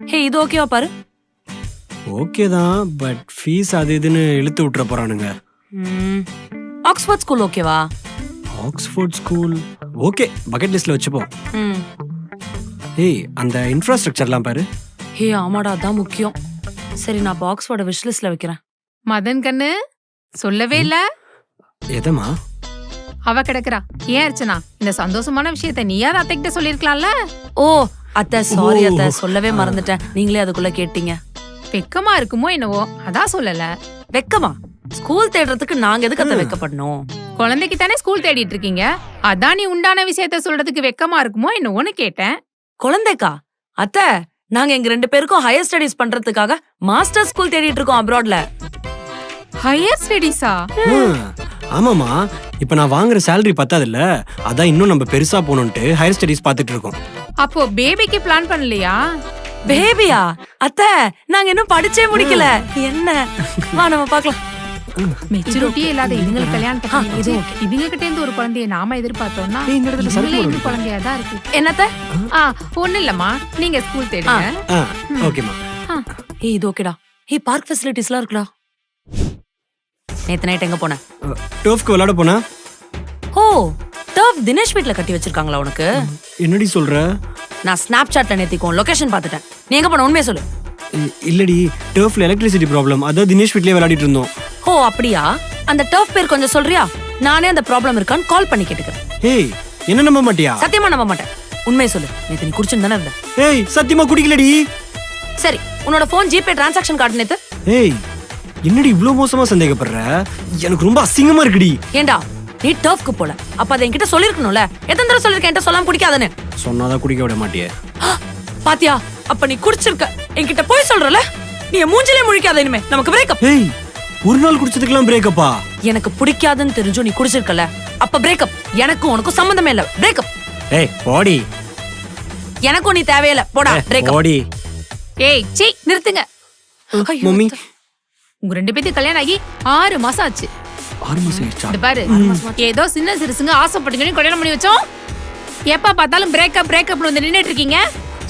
ஹே இது ஓகேவா பாரு? ஓகே தான் பட் ஃபீஸ் அது இதுன்னு இழுத்து விட்டுற போறானுங்க. ம், ஆக்ஸ்போர்ட் ஸ்கூல் ஓகேவா ஆக்ஸ்ஃபோர்ட் ஸ்கூல் ஓகே பக்கெட் லிஸ்ட்ல வச்சுப்போம். ம். ஏய் அந்த இன்ஃப்ராஸ்ட்ரக்சர்லாம் பாரு. ஹே ஆமாடா அதான் முக்கியம். சரி நான் இப்போ ஆக்ஸ்போர்டை விஷ் லிஸ்ட்ல வைக்கிறேன். மதன் கண்ணு சொல்லவே இல்ல? எதமா அவ கிடக்குறா. ஏன் அர்ச்சனா இந்த சந்தோஷமான விஷயத்த நீயாவது அத்தைகிட்ட சொல்லிருக்கலாம்ல ஓ அத்தை சாரி. அத்தை சொல்லவே மறந்துட்டேன். நீங்களே அதுக்குள்ள கேட்டீங்க. வெக்கமா இருக்குமோ என்னவோ அதான் சொல்லல. வெக்கமா? ஸ்கூல் தேடுறதுக்கு நாங்க எதுக்கு அத்தை வெக்கப்படணும்? குழந்தைக்கு தானே ஸ்கூல் தேடிட்டு இருக்கீங்க? அதான் நீ உண்டான விஷயத்த சொல்றதுக்கு வெக்கமா இருக்குமோ என்னவோன்னு கேட்டேன். குழந்தைக்கா அத்தை நாங்க எங்க ரெண்டு பேருக்கும் ஹையர் ஸ்டடீஸ் பண்றதுக்காக மாஸ்டர் ஸ்கூல் தேடிட்டு இருக்கோம் அப்ராட்ல ஹையர் ஸ்டடீஸா ஆமாமா இப்ப நான் வாங்குற salary பத்தாதுல்ல? அதான் இன்னும் நம்ம பெருசா போகணும்ட்டு ஹையர் ஸ்டடீஸ் பார்த்துட்டு இருக்கோம். அப்போ பேபிக்கு பிளான் பண்ணலையா? பேபியா அத்தை நாங்க இன்னும் படிச்சே முடிக்கல. என்ன? வா நம்ம பார்க்கலாம். மெச்சூரிட்டியே இல்லாத ஆ, பண்ணி இது இதுங்க கிட்ட இருந்து ஒரு குழந்தைய நாம எதிர்பார்த்தோம்னா இந்த இடத்துல சறுக்கு இந்த. குழந்தையா தான் இருக்கு. என்னத்த ஆ ஒண்ணு இல்லம்மா. நீங்க ஸ்கூல் தேடுங்க. ஆ ஓகேமா ஏய் இது ஓகேடா ஏய் பார்க் ஃபெசிலிட்டிஸ்லாம் இருக்குடா. நேத்து நைட் எங்க போன? டோஃப்க்கு விளையாட போனா. ஓ டர்ஃப் தினேஷ் வீட்ல கட்டி வச்சிருக்காங்களா உனக்கு? என்னடி சொல்ற? நான் ஸ்னாப் சாட்ல நேத்திக்கும் லொகேஷன் பார்த்துட்டேன். நீ எங்க போன? உண்மையை சொல்லு. இல்லடி டர்ஃப்ல எலக்ட்ரிசிட்டி ப்ராப்ளம் அதான் தினேஷ் வீட்லயே விளையாடிட்டு இருந்தோம். ஓ அப்படியா? அந்த டர்ஃப் பேர் கொஞ்சம் சொல்றியா? நானே அந்த ப்ராப்ளம் இருக்கான்னு கால் பண்ணி கேட்டுக்கிறேன். ஏய் என்ன நம்ப மாட்டியா? சத்தியமா நம்ப மாட்டேன். உண்மையை சொல்லு. நேத்து நீ குடிச்சுன்னு தானே இருந்த. ஏய் சத்தியமா குடிக்கலடி. சரி உன்னோட ஃபோன் ஜிபே டிரான்சாக்ஷன் கார்டு நேத்து. ஏய் என்னடி இவ்ளோ மோசமா சந்தேகப்படுற? எனக்கு ரொம்ப அசிங்கமா இருக்குடி. ஏண்டா? நீ டர்ஃப்க்கு போல. அப்ப அதை என்கிட்ட சொல்லிருக்கணும்ல? எத்தனை தடவை சொல்லிருக்கேன்? என்கிட்ட சொல்லாம குடிக்காதன்னு சொன்னாதான் குடிக்க விட மாட்டியே. பாத்தியா? அப்ப நீ குடிச்சிருக்க. என்கிட்ட போய் சொல்றல. நீ என் மூஞ்சிலே முழிக்காத இனிமே. நமக்கு பிரேக்கப் ஏய் ஒரு நாள் குடிச்சதுக்கெல்லாம் பிரேக்கப்பா எனக்கு பிடிக்காதுன்னு தெரிஞ்சும் நீ குடிச்சிருக்கல. அப்ப பிரேக்கப் எனக்கும் உனக்கும் சம்பந்தமே இல்ல. பிரேக்கப் ஏய் போடி. எனக்கும் நீ தேவையில்ல. போடா பிரேக்கப் போடி. ஏய் சீ நிறுத்துங்க. மம்மி. உங்க ரெண்டு பேத்துக்கு கல்யாணம் ஆகி ஆறு மாசம் ஆச்சு. ஆறு மாசம் ஆயிடுச்சா இது பாரு ஏதோ சின்ன சிறுசுங்க ஆசைப்பட்டுங்கன்னு கல்யாணம் பண்ணி வச்சோம். எப்ப பார்த்தாலும் பிரேக்கப் பிரேக்கப்னு வந்து நின்னுட்டு இருக்கீங்க.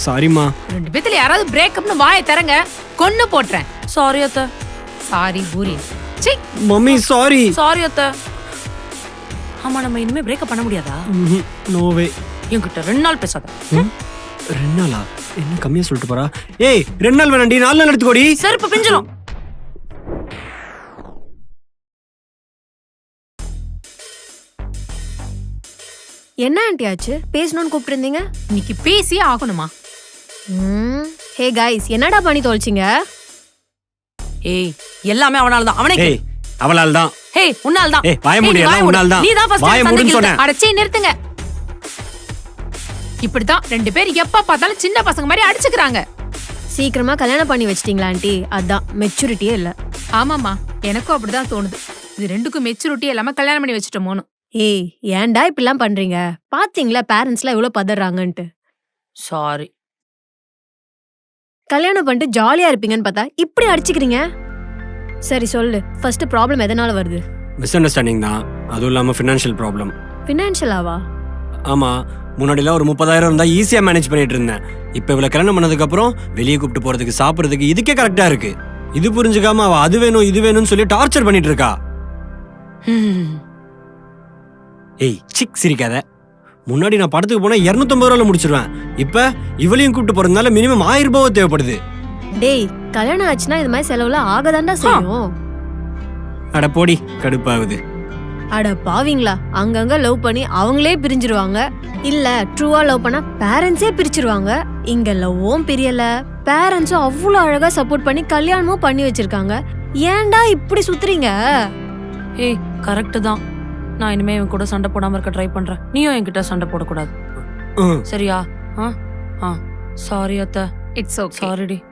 சாரிம்மா ரெண்டு பேத்துல யாராவது பிரேக்கப்னு வாயை தரங்க கொன்னு போட்டுறேன். சாரி அத்த. சாரி பூரி சீ மம்மி சாரி சாரி அத்த. ஆமா நம்ம இனிமே பிரேக்கப் பண்ண முடியாதா? நோவே என்கிட்ட ரெண்டு நாள் பேசாத. ரெண்டு நாளா? என்ன கம்மியா சொல்லிட்டு போறா? ஏய் ரெண்டு நாள் வேணாண்டி நாலு நாள் எடுத்துக்கோடி. செருப்பு பிஞ்சிரும். என்ன ஆண்டி ஆச்சு? பேசணும்னு கூப்பிட்டுருந்தீங்க? இன்னைக்கு பேசியே ஆகணுமா? ம். ஹே கைஸ் என்னடா பண்ணி தொலைச்சிங்க? ஏய் எல்லாமே அவனால தான் அவனே ஏய் அவளால் தான் ஹே உன்னால தான் ஏய், வாய மூடு, எல்லாம் உன்னால தான். நீ தான் first வாய மூடுன்னு சொன்னேன். அடச்சே நிறுத்துங்க. இப்படித்தான் ரெண்டு பேர் எப்ப பார்த்தாலும் சின்ன பசங்க மாதிரி அடிச்சுக்கிறாங்க. சீக்கிரமா கல்யாணம் பண்ணி வச்சிட்டீங்களா ஆண்டி? அதான் மெச்சூரிட்டியே இல்ல. ஆமாமா எனக்கும் அப்படிதான் தோணுது. இது ரெண்டுக்கும் மெச்சூரிட்டி இல்லாம கல்யாணம் பண்ணி வச்சுட்டோமோன்னு. ஏய் ஏன்டா இப்படிலாம் பண்றீங்க? பாத்தீங்களா பேரண்ட்ஸ்லாம் எவ்வளவு பதறாங்கன்ட்டு? சாரி கல்யாணம் பண்ணிட்டு ஜாலியா இருப்பீங்கன்னு பார்த்தா இப்படி அடிச்சுக்கிறீங்க? சரி சொல்லு. ஃபர்ஸ்ட் ப்ராப்ளம் எதனால வருது? மிஸ் அண்டர்ஸ்டாண்டிங் தான். அதுவும் இல்லாம ஃபினான்ஷியல் ப்ராப்ளம் ஃபினான்ஷியலாவா ஆமா. முன்னாடிலாம் ஒரு முப்பதாயிரம் இருந்தா ஈஸியா மேனேஜ் பண்ணிட்டு இருந்தேன். இப்ப இவ்வளவு கல்யாணம் பண்ணதுக்கு அப்புறம் வெளியே கூப்பிட்டு போறதுக்கு சாப்பிடுறதுக்கு இதுக்கே கரெக்டா இருக்கு. இது புரிஞ்சுக்காம அவ அது வேணும் இது வேணும்னு சொல்லி டார்ச்சர் பண்ணிட்டு இருக்கா. ஏய் சிக் சிரிக்காத. முன்னாடி நான் படத்துக்கு போனா 250 ரூபால முடிச்சிருவேன். இப்ப இவளையும் கூப்பிட்டு போறதுனால மினிமம் ஆயிரம் ரூபாய் தேவைப்படுது. டேய் கல்யாணம் ஆச்சுன்னா இது மாதிரி செலவுலாம் ஆகதாண்டா செய்யும். அட போடி கடுப்பாகுது. அட பாவிங்களா. அங்கங்க லவ் பண்ணி அவங்களே பிரிஞ்சிருவாங்க. இல்ல ட்ரூவா லவ் பண்ணா பேரண்ட்ஸே பிரிச்சிருவாங்க. இங்க லவ்வும் பிரியல. பேரண்ட்ஸும் அவ்வளவு அழகா சப்போர்ட் பண்ணி கல்யாணமும் பண்ணி வச்சிருக்காங்க. ஏன்டா இப்படி சுத்துறீங்க? ஏய் கரெக்ட் தான். நான் இனிமே இவன் கூட சண்டை போடாம இருக்க ட்ரை பண்றேன். நீயும் என்கிட்ட சண்டை போடக்கூடாது. ம். சரியா? ஆ? ஆ. சாரி அத்தை. It's okay சாரிடி